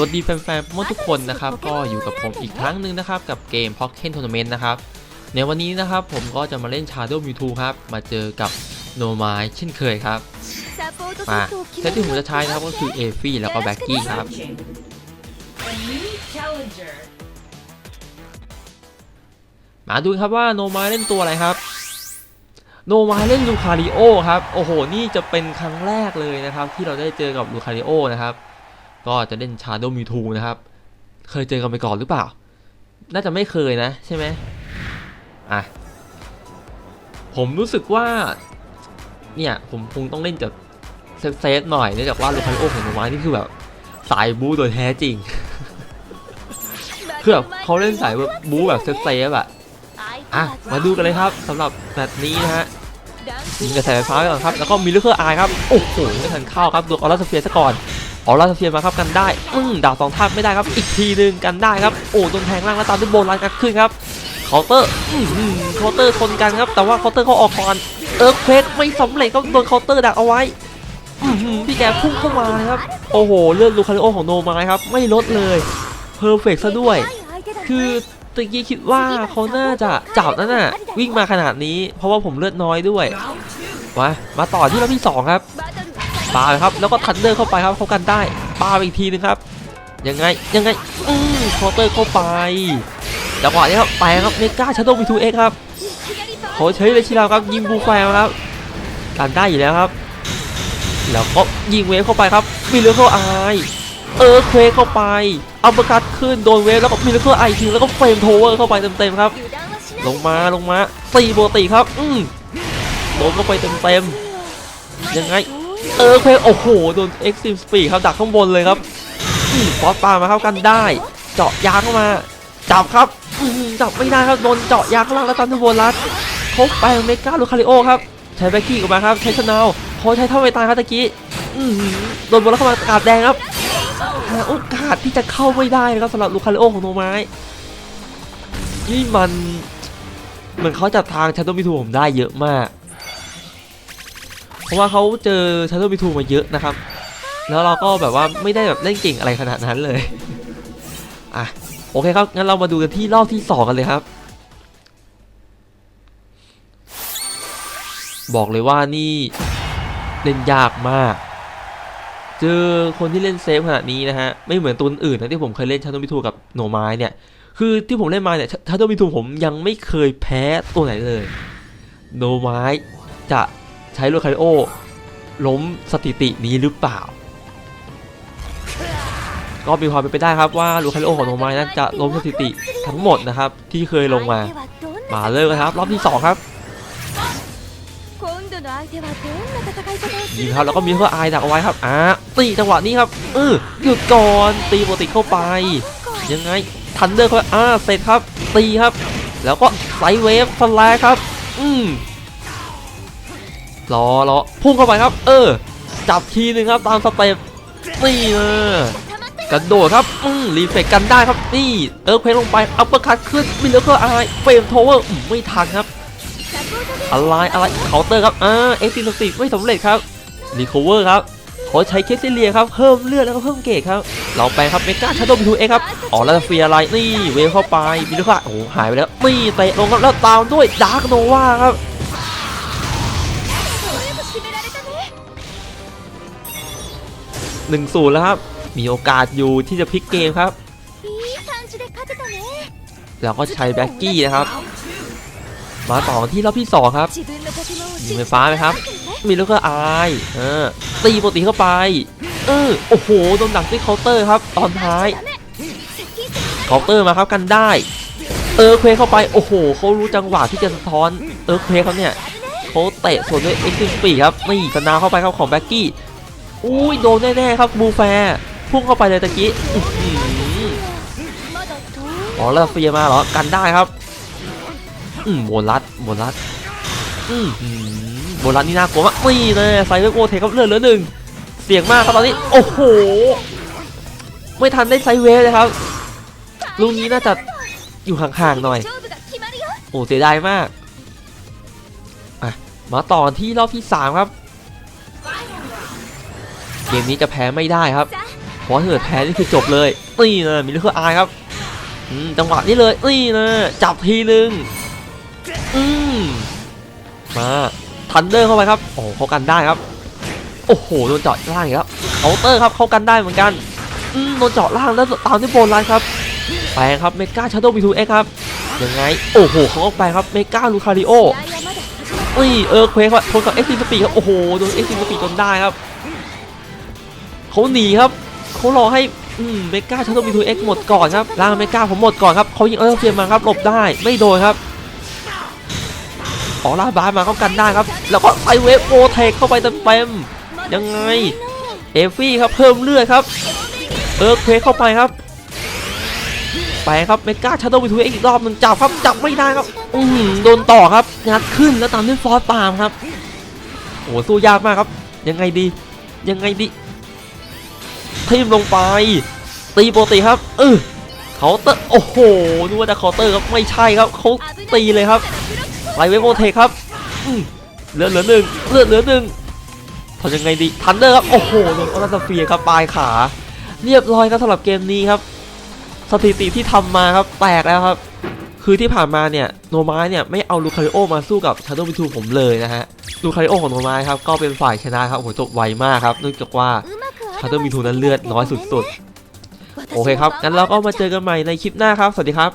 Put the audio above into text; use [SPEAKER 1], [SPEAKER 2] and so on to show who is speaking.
[SPEAKER 1] วัสดีแฟนๆโปเกมอนทุกคนนะครับก็อยู่กับผมอีกครั้งหนึ่งนะครับกับเกม Pocket Tournament นะครับในวันนี้นะครับผมก็จะมาเล่น Shadow Mewtwo ครับมาเจอกับ No m i เช่นเคยครับมาเซตที่ผมจะใช้นะครับก็คือเอฟี่แล้วก็แบ็กกี้ครับ
[SPEAKER 2] A new challenger.
[SPEAKER 1] มาดูครับว่าโนมายเล่นตัวอะไรครับโนมายเล่นลูคาริโอครับ โอ้โห นี่จะเป็นครั้งแรกเลยนะครับ ที่เราได้เจอกับลูคาริโอนะครับ ก็จะเล่นชาโดมิทูนะครับ เคยเจอกันไปก่อนหรือเปล่า น่าจะไม่เคยนะใช่ไหมอะ ผมรู้สึกว่า เนี่ยผมคงต้องเล่นจากเซฟๆหน่อยเนื่องจากว่าลูคาริโอของโนมายนี่คือแบบสายบู๊โดยแท้จริงคือแบบเขาเล่นสายแบบบู๊แบบเซฟๆอะอะ มาดูกันเลยครับสำหรับแมตช์นี้นะฮะยิงกระแสไฟฟ้าไปก่อนครับ แล้วก็มีลูกเคอร์อายครับ โอ้โหไม่ทันเข้าครับดูออร่าสเฟียร์ซะก่อน ออร่าสเฟียร์มาครับกันได้อืมดาวสองท่าไม่ได้ครับ อีกทีหนึงกันได้ครับโอ้โดนแทงล่างแล้วตามด้วยโบลันกันขึ้นครับเคาน์เตอร์อืมเคาน์เตอร์ชนกันครับ แต่ว่าเคาน์เตอร์เขาออกก่อนเอิร์กเควกไม่สำเร็จครับโดนเคาน์เตอร์ดักเอาไว้อือพี่แกพุ่งเข้ามาครับ โอ้โห เลือดลูคาริโอของโนมาครับ ไม่ลดเลยเพอร์เฟกซะด้วย คือตะกี้คิดว่าเขาน่าจะจับนั่นน่ะ วิ่งมาขนาดนี้ เพราะว่าผมเลือดน้อยด้วย มา มาต่อที่รอบที่ 2 ครับ ปาเลยครับแล้วก็ทันเดอร์เข้าไปครับเขากันได้ปาไปอีกทีนึงครับยังไงยังไงอืมคอเตอร์เข้าไปจังหวะนี้ครับไปครับเมกาชาโดมีทูเอ็กครับเขาใช้เลชิลาครับยิงบูแฟร์ครับกันได้อยู่แล้วครับ แล้วก็ยิงเวฟเข้าไปครับมิเลเคิลไอเออเควเข้าไปอัปเปอร์คัตขึ้นโดนเวฟแล้วก็มิเลเคิลไอทีแล้วก็เฟรมโทเวอร์เข้าไปเต็มๆครับ ลงมาลงมาตีโบติครับ อืมโดนเข้าไปเต็มๆยังไง เออเพลโอ้โหโดนเอ็กซ์ตรีมสปีดครับดักข้างบนเลยครับฟอสปามาเข้ากันได้ เจาะยางเข้ามา จับครับจับไม่ได้ครับโดนเจาะยางข้างล่างแล้วตันทบนรัดเขาไปเมกาลูคาริโอครับใช้แบ็กกี้ออกมาครับใช้ชนาวเขาใช้เท่าไวตายครับตะกี้โดนบอลแล้วเข้ามากาดแดงครับหาโอกาสที่จะเข้าไม่ได้นะครับสำหรับลูคาริโอของโนไม้นี่มันเหมือนเขาจับทางชันโตมิทูผมได้เยอะมาก ราะว่าเขาเจอชันโตมิทูมาเยอะนะครับ แล้วเราก็แบบว่าไม่ได้แบบเล่นเก่งอะไรขนาดนั้นเลยอะโอเคครับ งั้นเรามาดูกันที่รอบที่สองกันเลยครับ บอกเลยว่านี่เล่นยากมาก เจอคนที่เล่นเซฟขนาดนี้นะฮะ ไม่เหมือนตัวอื่นนะที่ผมเคยเล่นชันโตมิทูกับโนไม้เนี่ย คือที่ผมเล่นมาเนี่ยทัตโตมิทูผมยังไม่เคยแพ้ตัวไหนเลย โนไม้จะ ใช้ลูคาริโอ ล้มสถิตินี้หรือเปล่า ก็มีความเป็นไปได้ครับว่าลูคาริโอของโนไม้นั้นจะล้มสถิติทั้งหมดนะครับ ที่เคยลงมา มาเริ่มกันครับ รอบที่ 2 ครับยิงครับแล้วก็มีเพื่อไอดักเอาไว้ครับอ่าตีจังหวะนี้ครับเออหยุดก่อนตีปกติเข้าไป ยังไงทันเดอร์เข้าไปอ่าเสร็จครับ ตีครับ แล้วก็ไซเวฟสแลกครับ อืม รอรอพุ่งเข้าไปครับ เออ จับทีหนึ่งครับตามสเต็ปนี่นะกระโดดครับ อืมรีเฟกกันได้ครับ นี่ เออเพลงลงไป อัปเปอร์คัตขึ้นมิเลอร์ก็อะไร เฟรมโทเวอร์ไม่ทันครับ อะไร อะไร เคาน์เตอร์ครับ อ่า เอ็กซ์ตีนติไม่สำเร็จครับ รีคอเวอร์ครับเขาใช้เคสเซเลียครับ เพิ่มเลือดแล้วก็เพิ่มเกรดครับ เราไปครับเมกาชาโดมิทูเอ็กครับ อ๋อแล้วเฟียอะไรนี่ เวฟเข้าไปมีลูกค้าโอ้หหายไปแล้วนี่เตะลงครับแล้วตามด้วยดาร์กโนวาครับ หนึ่งศูนย์แล้วครับ มีโอกาสอยู่ที่จะพลิกเกมครับ แล้วก็ใช้แบ็กกี้นะครับ มาต่อกันที่รอบที่สองครับยิงไฟฟ้าไหมครับ มีลูกก็อายเออตีปกติเข้าไป เออโอ้โหโดนดักด้วยเคาน์เตอร์ครับ ตอนท้ายเคาน์เตอร์มาครับกันได้ เออเควเข้าไปโอ้โหเขารู้จังหวะที่จะสะท้อนเออเควเขาเนี่ยเขาเตะสวนด้วยเอ็กซ์ตรีมปีครับนี่สนาวเข้าไปครับของแบ็กกี้ อุ้ยโดนแน่ๆครับบูแฟร์พุ่งเข้าไปเลยตะกี้อื้อหืออ๋อแล้วเฟียมาเหรอกันได้ครับ อืมโบลัดโบลัดอืมโบลัดนี่น่ากลัวมากนี่เลยไซเวอร์โกเทครับเลือดเหลือหนึ่งเสียงมากครับตอนนี้ โอ้โห ไม่ทันได้ไซเวฟเลยครับลูกนี้น่าจะอยู่ห่างๆหน่อย โอ้เสียดายมากอะมาต่อนที่รอบที่ 3 ครับ กมนี้จะแพ้ไม่ได้ครับเพราะถ้าเกิดแพ้นี่คือจบเลยนี่นะมีเลือดอายครับอืมจังหวะนี้เลยนี่นะจับทีนึงอืมมาทันเดอร์เข้าไปครับโอ้โหเขากันได้ครับ โอ้โหโดนเจาะล่างอีกแล้วเคาน์เตอร์ครับเขากันได้เหมือนกันอืมโดนเจาะล่างแล้วตามด้วยโบนไลน์ครับแปลงครับเมกาชาโดว์บีทูเอ็กครับยังไงโอ้โหเขาก็ไปครับเมกาลูคาริโออุ้ยเออเควครับทนกับเอ็กซ์ซีสปีครับโอ้โหโดนเอ็กซ์ซีสปีจนได้ครับ เขาหนีครับเขารอให้เมกาชัตเตอร์บีทูเอ็กหมดก่อนครับล่างเมกาผมหมดก่อนครับเขายิงเออเฟียมาครับหลบได้ไม่โดนครับออร่าบาร์มาเขากันได้ครับ แล้วก็ไปเวฟโอเทคเข้าไปเต็มๆยังไงเอฟฟี่ครับเพิ่มเลือดครับเออเควเข้าไปครับไปครับเมกาชัตเตอร์บีทูเอ็กอีกรอบหนึ่งจับครับจับไม่ได้ครับอือหือโดนต่อครับงัดขึ้นแล้วตามด้วยฟอสปามครับโอ้โหสู้ยากมากครับ ยังไงดี ยังไงดี ทิมลงไป ตีปกติครับเออเคาน์เตอร์โอ้โหนึกว่าจะเคาน์เตอร์ครับไม่ใช่ครับเขาตีเลยครับไลเวฟโอเทคครับเหลือเหลือหนึ่งเหลือเหลือหนึ่งทำยังไงดีทันเดอร์ครับโอ้โหโดนออรัสเฟียครับปลายขา เรียบร้อยครับสำหรับเกมนี้ครับ สถิติที่ทำมาครับแตกแล้วครับ คือที่ผ่านมาเนี่ยโนม้เนี่ยไม่เอาลูคาริโอมาสู้กับชาโดว์บิทูผมเลยนะฮะลูคาริโอของโนม้ครับก็เป็นฝ่ายชนะครับโอ้โหจบไวมากครับเนื่องจากว่า ชาโดว์บิทูนั้นเลือดน้อยสุดๆ โอเคครับ งั้นเราก็มาเจอกันใหม่ในคลิปหน้าครับ สวัสดีครับ